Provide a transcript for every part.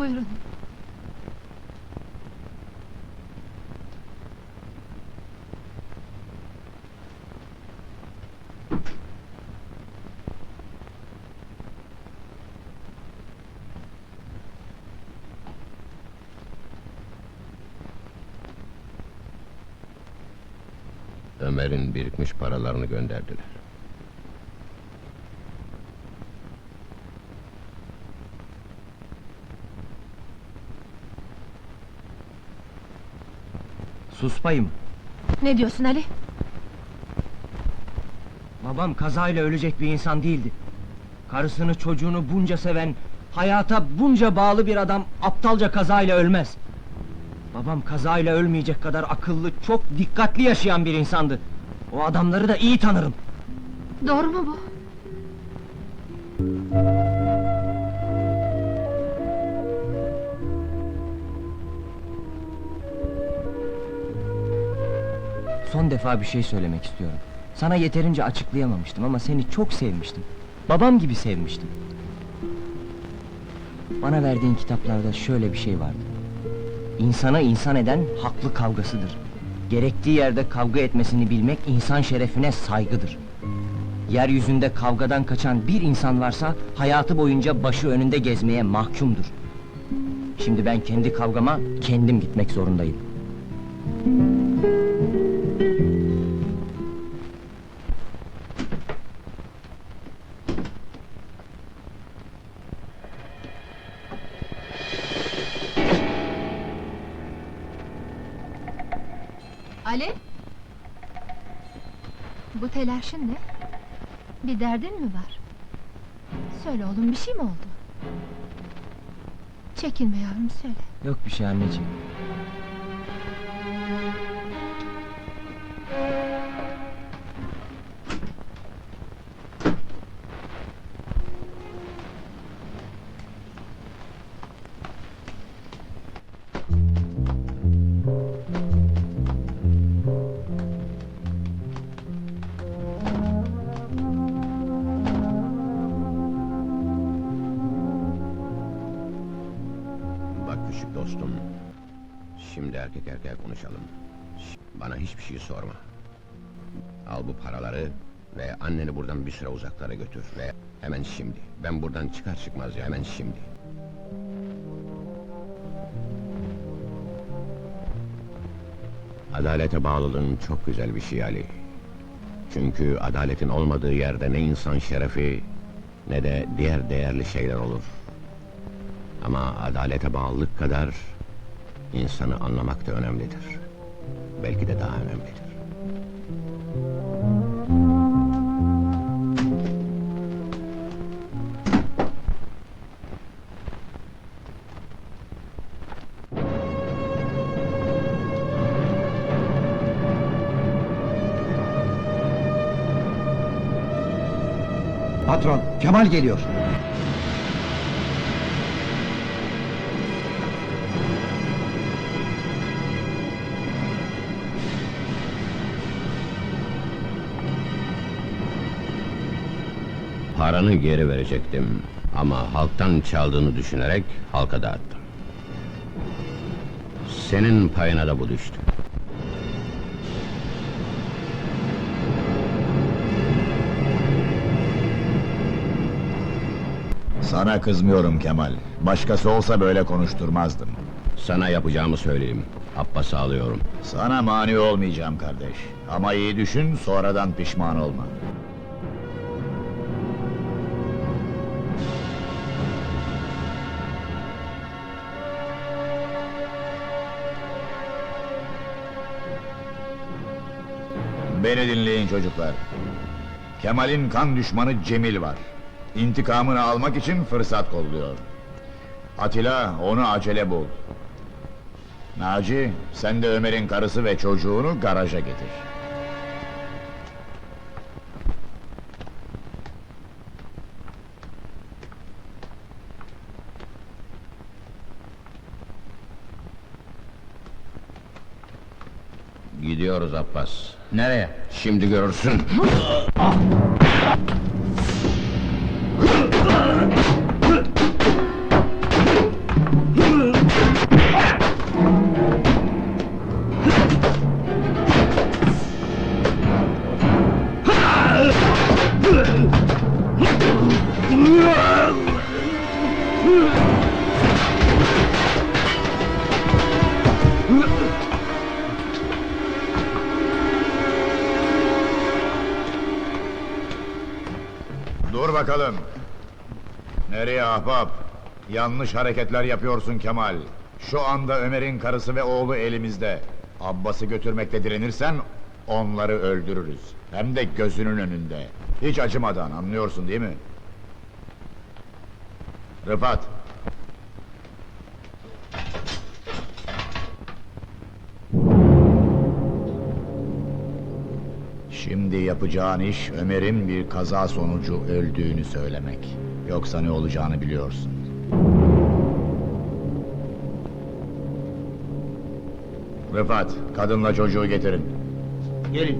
Buyurun. Ömer'in birikmiş paralarını gönderdiler. Sus bayım. Ne diyorsun Ali? Babam kazayla ölecek bir insan değildi. Karısını çocuğunu bunca seven, hayata bunca bağlı bir adam aptalca kazayla ölmez. Babam kazayla ölmeyecek kadar akıllı, çok dikkatli yaşayan bir insandı. O adamları da iyi tanırım. Doğru mu bu? Son defa bir şey söylemek istiyorum. Sana yeterince açıklayamamıştım ama seni çok sevmiştim. Babam gibi sevmiştim. Bana verdiğin kitaplarda şöyle bir şey vardı. İnsana insan eden haklı kavgasıdır. Gerektiği yerde kavga etmesini bilmek insan şerefine saygıdır. Yeryüzünde kavgadan kaçan bir insan varsa hayatı boyunca başı önünde gezmeye mahkumdur. Şimdi ben kendi kavgama kendim gitmek zorundayım. Ali? Bu telaşın ne? Bir derdin mi var? Söyle oğlum bir şey mi oldu? Çekinme yavrum söyle. Yok bir şey anneciğim. Küçük dostum. Şimdi erkek erkeğe konuşalım. Bana hiçbir şey sorma. Al bu paraları ve anneni buradan bir süre uzaklara götür ve hemen şimdi. Ben buradan çıkar çıkmaz ya hemen şimdi. Adalete bağlılığın çok güzel bir şey Ali. Çünkü adaletin olmadığı yerde ne insan şerefi ne de diğer değerli şeyler olur. Ama adalete bağlılık kadar insanı anlamak da önemlidir. Belki de daha önemlidir. Patron, Kemal geliyor. Paranı geri verecektim ama halktan çaldığını düşünerek halka dağıttım. Senin payına da bu düştü. Sana kızmıyorum Kemal. Başkası olsa böyle konuşturmazdım. Sana yapacağımı söyleyeyim. Abbas'ı alıyorum. Sana mani olmayacağım kardeş. Ama iyi düşün, sonradan pişman olma. Beni dinleyin çocuklar. Kemal'in kan düşmanı Cemil var. İntikamını almak için fırsat kolluyor. Atilla onu acele bul. Naci, sen de Ömer'in karısı ve çocuğunu garaja getir. Gidiyoruz Abbas. Nereye? Şimdi görürsün. Dur bakalım. Nereye ahbap? Yanlış hareketler yapıyorsun Kemal. Şu anda Ömer'in karısı ve oğlu elimizde. Abbas'ı götürmekte direnirsen onları öldürürüz. Hem de gözünün önünde. Hiç acımadan anlıyorsun değil mi? Rıfat. Şimdi yapacağın iş Ömer'in bir kaza sonucu öldüğünü söylemek. Yoksa ne olacağını biliyorsun. Rıfat, kadınla çocuğu getirin. Gelin.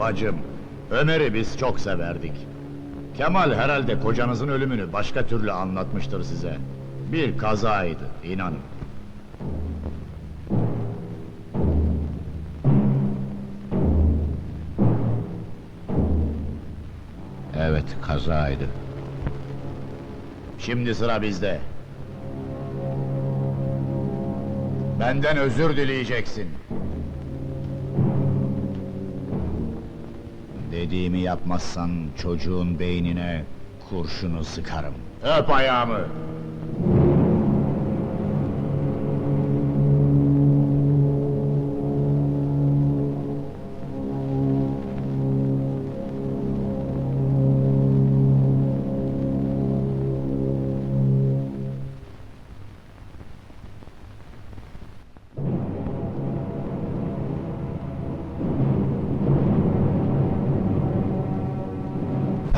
Bacım, Ömer'i biz çok severdik. Kemal herhalde kocanızın ölümünü başka türlü anlatmıştır size. Bir kazaydı, inanın. Evet, kazaydı. Şimdi sıra bizde. Benden özür dileyeceksin. Dediğimi yapmazsan çocuğun beynine kurşunu sıkarım. Öp ayağımı.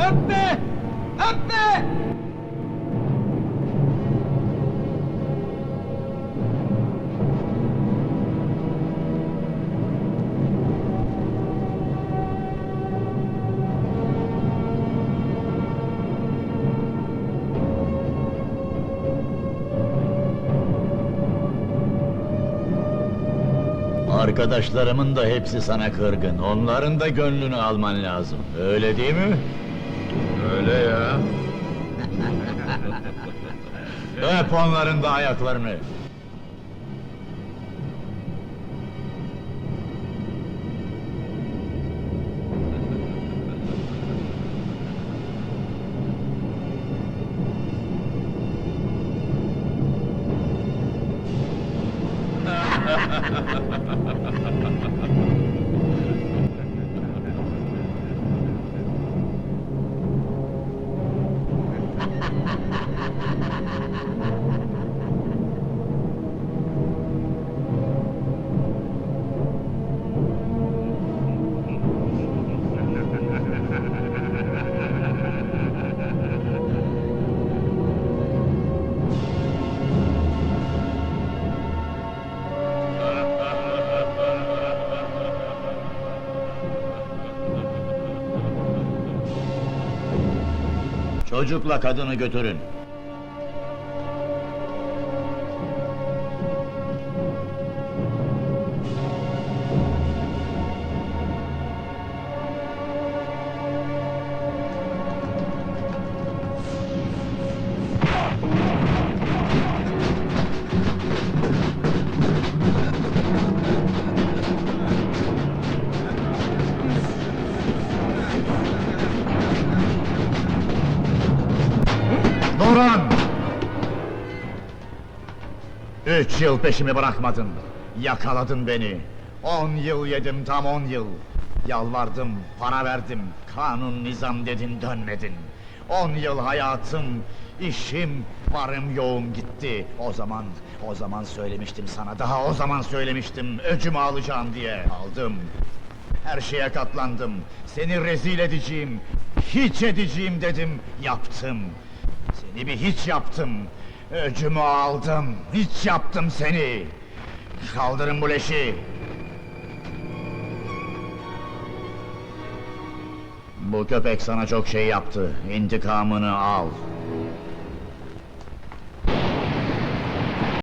Öpme! Öpme! Arkadaşlarımın da hepsi sana kırgın. Onların da gönlünü alman lazım. Öyle değil mi? Öyle ya. Öp onların da ayaklarını. Çocukla kadını götürün. Üç yıl peşimi bırakmadın. Yakaladın beni. On yıl yedim, tam on yıl. Yalvardım, para verdim. Kanun nizam dedin, dönmedin. On yıl hayatım, işim, varım yoğum gitti. O zaman, o zaman söylemiştim sana. Daha o zaman söylemiştim, öcümü alacağım diye. Aldım. Her şeye katlandım. Seni rezil edeceğim, hiç edeceğim dedim, yaptım. Seni bir hiç yaptım. Öcümü aldım, hiç yaptım seni. Kaldırın bu leşi. Bu köpek sana çok şey yaptı. İntikamını al.